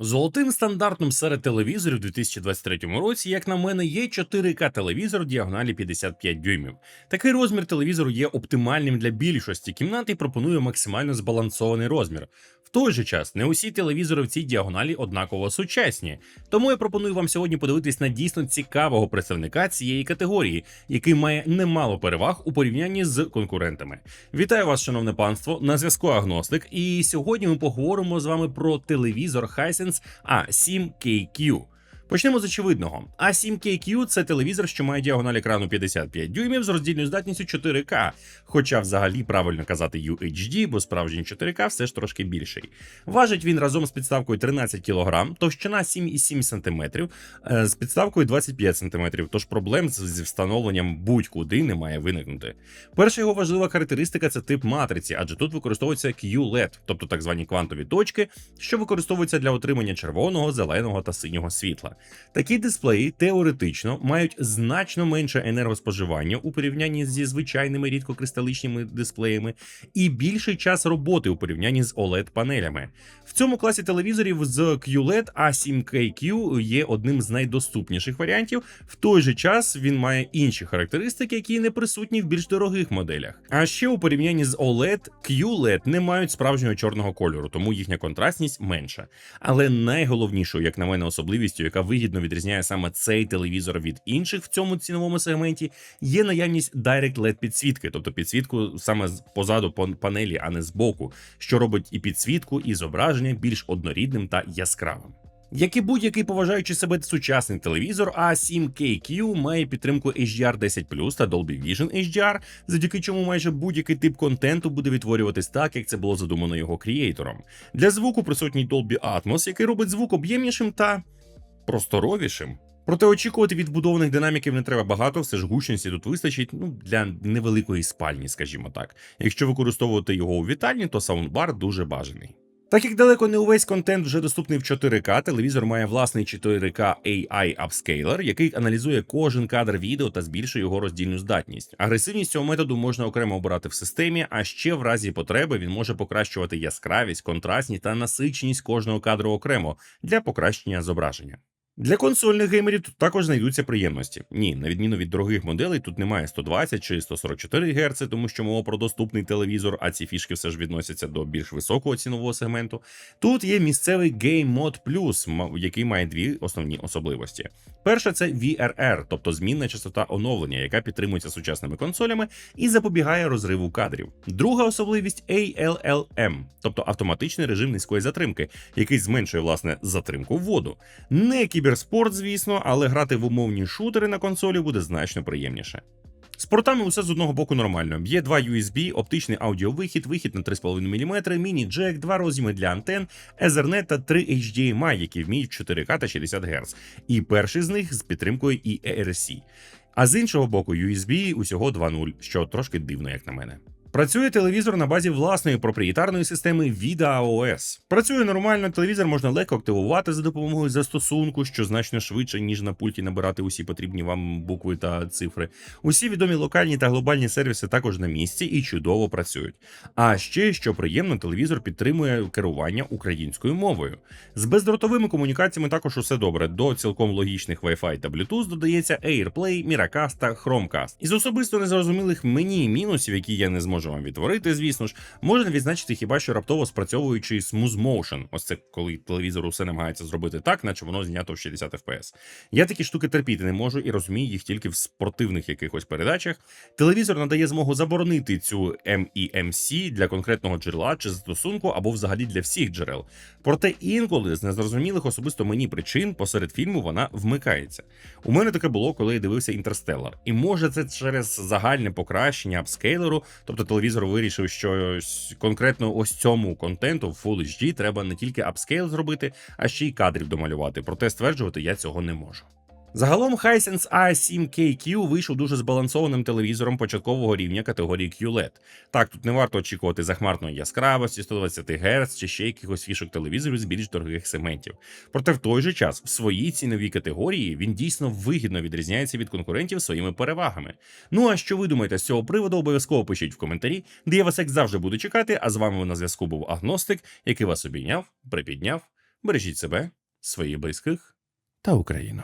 Золотим стандартом серед телевізорів у 2023 році, як на мене, є 4К телевізор діагоналі 55 дюймів. Такий розмір телевізору є оптимальним для більшості кімнат і пропонує максимально збалансований розмір. В той же час не усі телевізори в цій діагоналі однаково сучасні. Тому я пропоную вам сьогодні подивитись на дійсно цікавого представника цієї категорії, який має немало переваг у порівнянні з конкурентами. Вітаю вас, шановне панство! На зв'язку Агностик. І сьогодні ми поговоримо з вами про телевізор Hisense A7KQ. Почнемо з очевидного. A7KQ – це телевізор, що має діагональ екрану 55 дюймів з роздільною здатністю 4К. Хоча взагалі правильно казати UHD, бо справжній 4К все ж трошки більший. Важить він разом з підставкою 13 кг, товщина 7,7 см, е, з підставкою 25 см, тож проблем зі встановленням будь-куди не має виникнути. Перша його важлива характеристика це тип матриці, адже тут використовується QLED, тобто так звані квантові точки, що використовуються для отримання червоного, зеленого та синього світла. Такі дисплеї теоретично мають значно менше енергоспоживання у порівнянні зі звичайними рідкокристаличними дисплеями і більший час роботи у порівнянні з OLED-панелями. В цьому класі телевізорів з QLED A7KQ є одним з найдоступніших варіантів. В той же час він має інші характеристики, які не присутні в більш дорогих моделях. А ще у порівнянні з OLED, QLED не мають справжнього чорного кольору, тому їхня контрастність менша. Але найголовнішою, як на мене, особливістю, яка вигідно відрізняє саме цей телевізор від інших в цьому ціновому сегменті, є наявність Direct LED підсвітки, тобто підсвітку саме позаду пан- панелі, а не збоку, що робить і підсвітку, і зображення більш однорідним та яскравим. Як і будь-який поважаючи себе сучасний телевізор, A7KQ має підтримку HDR 10 та Dolby Vision HDR, завдяки чому майже будь-який тип контенту буде відтворюватись так, як це було задумано його креатором. Для звуку присутній Dolby Atmos, який робить звук об'ємнішим та просторовішим. Проте очікувати від вбудованих динаміків не треба багато, все ж гучності тут вистачить ну, для невеликої спальні, скажімо так. Якщо використовувати його у вітальні, то саундбар дуже бажаний. Так як далеко не увесь контент вже доступний в 4К, телевізор має власний 4К AI Upscaler, який аналізує кожен кадр відео та збільшує його роздільну здатність. Агресивність цього методу можна окремо обирати в системі, а ще в разі потреби він може покращувати яскравість, контрастність та насиченість кожного кадру окремо для покращення зображення. Для консольних геймерів тут також знайдуться приємності. Ні, на відміну від дорогих моделей, тут немає 120 чи 144 Гц, тому що мова про доступний телевізор, а ці фішки все ж відносяться до більш високого цінового сегменту. Тут є місцевий Game Mode Plus, який має дві основні особливості. Перша це VRR, тобто змінна частота оновлення, яка підтримується сучасними консолями і запобігає розриву кадрів. Друга особливість ALLM, тобто автоматичний режим низької затримки, який зменшує власне затримку воду. Не кіберспорт, звісно, але грати в умовні шутери на консолі буде значно приємніше. З портами усе з одного боку нормально. Є два USB, оптичний аудіовихід, вихід на 3,5 мм, міні-джек, два роз'єми для антен, Ethernet та 3 HDMI, які вміють 4К та 60 Гц. І перший з них з підтримкою ERC. А з іншого боку, USB усього 2.0, що трошки дивно, як на мене. Працює телевізор на базі власної проприєтарної системи VIDA OS. Працює нормально, телевізор можна легко активувати за допомогою застосунку, що значно швидше, ніж на пульті набирати усі потрібні вам букви та цифри. Усі відомі локальні та глобальні сервіси також на місці і чудово працюють. А ще, що приємно, телевізор підтримує керування українською мовою. З бездротовими комунікаціями також усе добре. До цілком логічних Wi-Fi та Bluetooth додається AirPlay, Miracast та Chromecast. Із особисто незрозумілих мені і мінусів, які я не зможу вам відтворити, звісно ж, можна відзначити хіба що раптово спрацьовуючий Smooth Motion. Ось це коли телевізор усе намагається зробити так, наче воно знято в 60 FPS. Я такі штуки терпіти не можу і розумію їх тільки в спортивних якихось передачах. Телевізор надає змогу заборонити цю MEMC для конкретного джерела чи застосунку або взагалі для всіх джерел. Проте інколи з незрозумілих особисто мені причин посеред фільму вона вмикається. У мене таке було, коли я дивився Інтерстеллар. І може це через загальне покращення апскейлеру, тобто телевізор вирішив, що конкретно ось цьому контенту в Full HD треба не тільки апскейл зробити, а ще й кадрів домалювати. Проте стверджувати я цього не можу. Загалом Hisense A7KQ вийшов дуже збалансованим телевізором початкового рівня категорії QLED. Так, тут не варто очікувати захмарної яскравості, 120 Гц чи ще якихось фішок телевізорів з більш дорогих сегментів. Проте в той же час в своїй ціновій категорії він дійсно вигідно відрізняється від конкурентів своїми перевагами. Ну а що ви думаєте з цього приводу? Обов'язково пишіть в коментарі, де я вас як завжди буду чекати. А з вами на зв'язку був Агностик, який вас обійняв, припідняв Бережіть себе, своїх близьких та Україну.